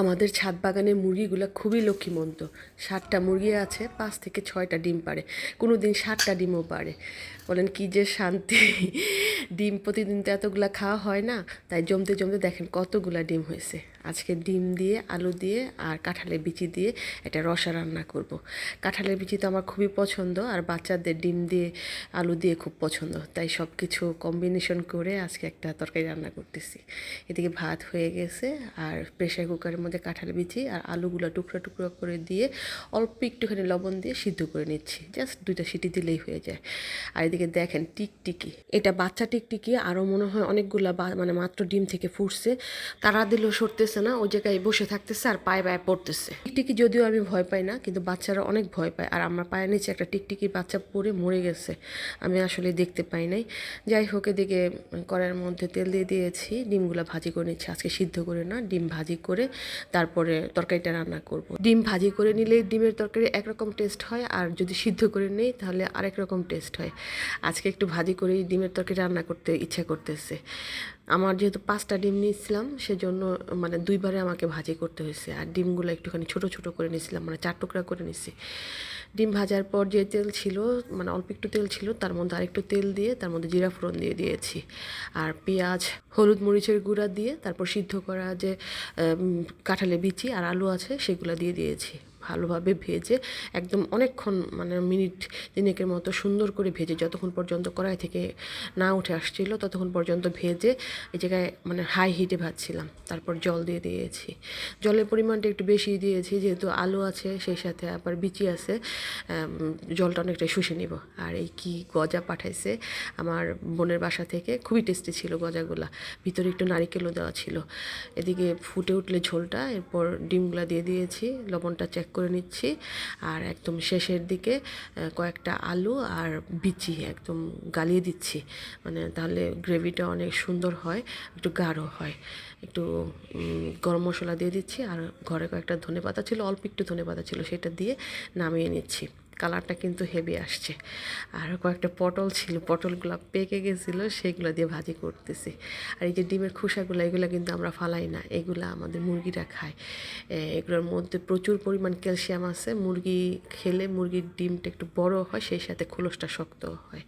আমাদের ছাদ বাগানের মুরগিগুলো খুবই লক্ষ্মীমন্ত। ষাটটা মুরগি আছে, পাঁচ থেকে ছয়টা ডিম পারে কোনো দিন ষাটটা ডিমও পারে বলেন কি যে শান্তি। ডিম প্রতিদিন তো এতগুলা খাওয়া হয় না, তাই জমতে জমতে দেখেন কতগুলা ডিম হয়েছে। আজকে ডিম দিয়ে, আলু দিয়ে আর কাঁঠালের বিচি দিয়ে একটা রসা রান্না করব। কাঁঠালের বিচি তো আমার খুবই পছন্দ আর বাচ্চাদের ডিম দিয়ে, আলু দিয়ে খুব পছন্দ। তাই সব কিছু কম্বিনেশন করে আজকে একটা তরকারি রান্না করতেছি। এদিকে ভাত হয়ে গেছে আর প্রেশার কুকারের মধ্যে কাঁঠাল বিচি আর আলুগুলো টুকরো টুকরো করে দিয়ে অল্প একটুখানি লবণ দিয়ে সিদ্ধ করে নিচ্ছি। জাস্ট দুইটা সিটি দিলেই হয়ে যায়। আর এদিকে দেখেন টিকটিকি। এটা বাচ্চা টিকটিকি আরও মনে হয় অনেকগুলা মানে মাত্র ডিম থেকে ফুটছে। তারা দিলেও সরতেছে না, ওই জায়গায় বসে থাকতেছে আর পায়ে পায়ে পড়তেছে। টিকটিকি যদিও আমি ভয় পাই না, কিন্তু বাচ্চারা অনেক ভয় পায়। আর আমার পায়ের নিচে একটা টিকটিকি বাচ্চা পড়ে মরে গেছে, আমি আসলে দেখতে পাই নাই। যাই হোক, এদিকে কড়াইয়ের মধ্যে তেল দিয়ে দিয়েছি, ডিমগুলো ভাজি করে নিচ্ছি। আজকে সিদ্ধ করে না, ডিম ভাজি করে তারপরে তরকারিটা রান্না করব। ডিম ভাজি করে নিলে ডিমের তরকারি একরকম টেস্ট হয়, আর যদি সিদ্ধ করে নেই, তাহলে আরেক রকম টেস্ট হয়। আজকে একটু ভাজি করেই ডিমের তরকারি রান্না করতে ইচ্ছা করতেছে। আমার যেহেতু পাঁচটা ডিম নিয়েছিলাম, সেজন্য মানে দুইবারে আমাকে ভাজি করতে হয়েছে। আর ডিমগুলো একটুখানি ছোট ছোট করে নিয়েছিলাম মানে চার টুকরা করে নিছি ডিম ভাজার পর যে তেল ছিল মানে অল্প একটু তেল ছিল, তার মধ্যে আরেকটু তেল দিয়ে, তার মধ্যে জিরা ফোড়ন দিয়ে দিয়েছি। আর পেঁয়াজ, হলুদ মরিচের গুঁড়া দিয়ে, তারপর সিদ্ধ করা যে কাঁঠালে বিচি আর আলু আছে, সেগুলো দিয়ে দিয়েছি। ভালোভাবে ভেজে একদম অনেকক্ষণ মানে মিনিট তিনেকের মতো সুন্দর করে ভেজে যতক্ষণ পর্যন্ত কড়াই থেকে না উঠে আসছিল ততক্ষণ পর্যন্ত ভেজে এই জায়গায় মানে হাই হিটে ভাজছিলাম। তারপর জল দিয়ে দিয়েছি। জলের পরিমাণটা একটু বেশি দিয়েছি, যেহেতু আলু আছে, সেই সাথে আবার বিচি আছে জলটা অনেকটা শুষে নিব। আর এই কি গজা পাঠাইছে আমার বোনের বাসা থেকে, খুবই টেস্টি ছিল গজাগুলা। ভিতরে একটু নারিকেলও দেওয়া ছিল। এদিকে ফুটে উঠলে ঝোলটা, এরপর ডিমগুলা দিয়ে দিয়েছি, লবণটা চেক করে নিচ্ছি। আর একদম শেষের দিকে কয়েকটা আলু আর বিচি একদম গালিয়ে দিচ্ছি। মানে তাহলে গ্রেভিটা অনেক সুন্দর হয়, একটু গাঢ় হয়। একটু গরম মশলা দিয়ে দিচ্ছি। আর ঘরে কয়েকটা ধনে পাতা ছিল, অল্প একটু ধনে পাতা ছিল, সেটা দিয়ে নামিয়ে নিচ্ছি। কালারটা কিন্তু হেভি আসছে। আর কয়েকটা পটল ছিল, পটলগুলো পেকে গেছিল, সেগুলো দিয়ে ভাজি করতেছি। আর এই যে ডিমের খোসাগুলো, এগুলো কিন্তু আমরা ফালাই না, এগুলো আমাদের মুরগিরা খায়। এগুলোর মধ্যে প্রচুর পরিমাণ ক্যালসিয়াম আছে, মুরগি খেলে মুরগির ডিমটা একটু বড় হয়, সেই সাথে খোলসটা শক্ত হয়।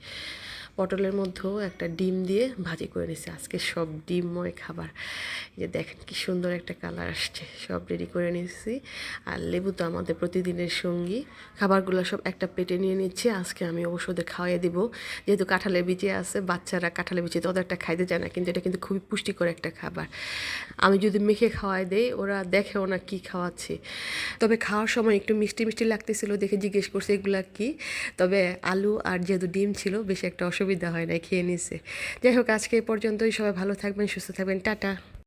পটলের মধ্যেও একটা ডিম দিয়ে ভাজি করে নিছি আজকে সব ডিমময় খাবার। এই যে দেখেন কি সুন্দর একটা কালার আসছে। সব রেডি করে নিচ্ছি আর লেবু তো আমাদের প্রতিদিনের সঙ্গী। খাবারগুলো সব একটা পেটে নিয়ে নিচ্ছি। আজকে আমি ওষুধে খাওয়াই দিব। যেহেতু কাঁঠালের বিচে আছে, বাচ্চারা কাঁঠালের বিচে তো একটা খাইতে চায় না, কিন্তু এটা কিন্তু খুবই পুষ্টিকর একটা খাবার। আমি যদি মেখে খাওয়াই দেই, ওরা দেখেও না কি খাওয়াচ্ছি। তবে খাওয়ার সময় একটু মিষ্টি মিষ্টি লাগতেছিল দেখে জিজ্ঞেস করছে, এগুলা কি? তবে আলু আর যেহেতু ডিম ছিল, বেশি একটা অসুবিধা হয় না খেয়ে নিছে। যাই হোক, আজকে এই পর্যন্তই। সবাই ভালো থাকবেন, সুস্থ থাকবেন। টাটা।